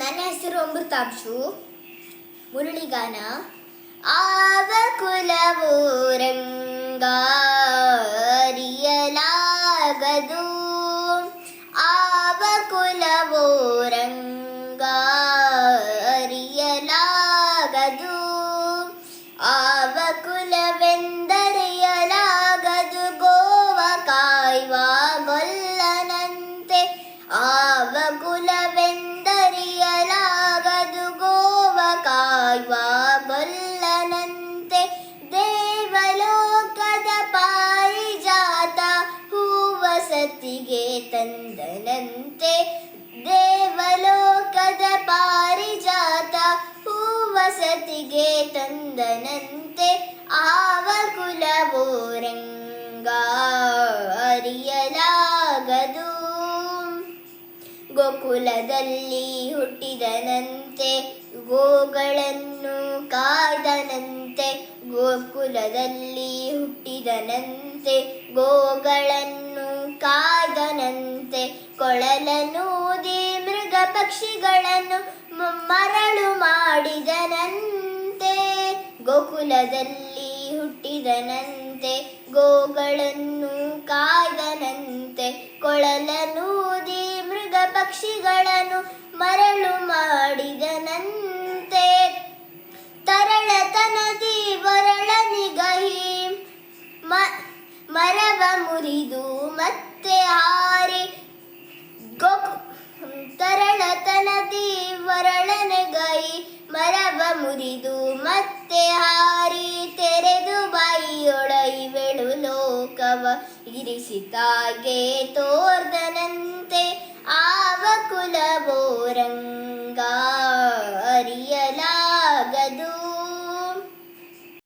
ನನ್ನ ಹೆಸರು ಅಮೃತಾಂಶು ಮುರಳಿಗಾನ ಆವ ಕುಲವು ರಂಗಾರಿಯಲಾಗದು ಆವ ಕುಲವು ರಂಗಾರಿಯಲಾಗದು ದೇವಲೋಕದ ಪಾರಿಜಾತ ಹೂವಸತಿಗೆ ತಂದನಂತೆ. ದೇವಲೋಕದ ಪಾರಿಜಾತ ಹೂವಸತಿಗೆ ತಂದನಂತೆ. ಆವ ಕುಲವೋ ರಂಗ ಅರಿಯಲಾಗದು. ಗೋಕುಲದಲ್ಲಿ ಹುಟ್ಟಿದನಂತೆ. ಗೋಗಳನ್ನು ಕಾದನಂತೆ, ಗೋಕುಲದಲ್ಲಿ ಹುಟ್ಟಿದನಂತೆ, ಗೋಗಳನ್ನು ಕಾದನಂತೆ ಕೊಳಲನೂದಿ ಮೃಗ ಪಕ್ಷಿಗಳನ್ನು ಮರಳು ಮಾಡಿದನಂತೆ, ಗೋಕುಲದಲ್ಲಿ ಹುಟ್ಟಿದನಂತೆ, ಗೋಗಳನ್ನು ಕಾದನಂತೆ ಕೊಳಲನೂದಿ ಮೃಗ ಪಕ್ಷಿಗಳನ್ನು ಮರಳು ಮರವ ಮುರಿದು ಮತ್ತೆ ಹಾರಿ. ಗೋಕು ತರಳತನದಿ ವರಳನಗೈ ಮರವ ಮುರಿದು ಮತ್ತೆ ಹಾರಿ. ತೆರೆದು ಬಾಯಿಯೊಳೈವೆಳು ಲೋಕವ ಇರಿಸಿತಾಗೆ ತೋರ್ದನಂತೆ. ಆ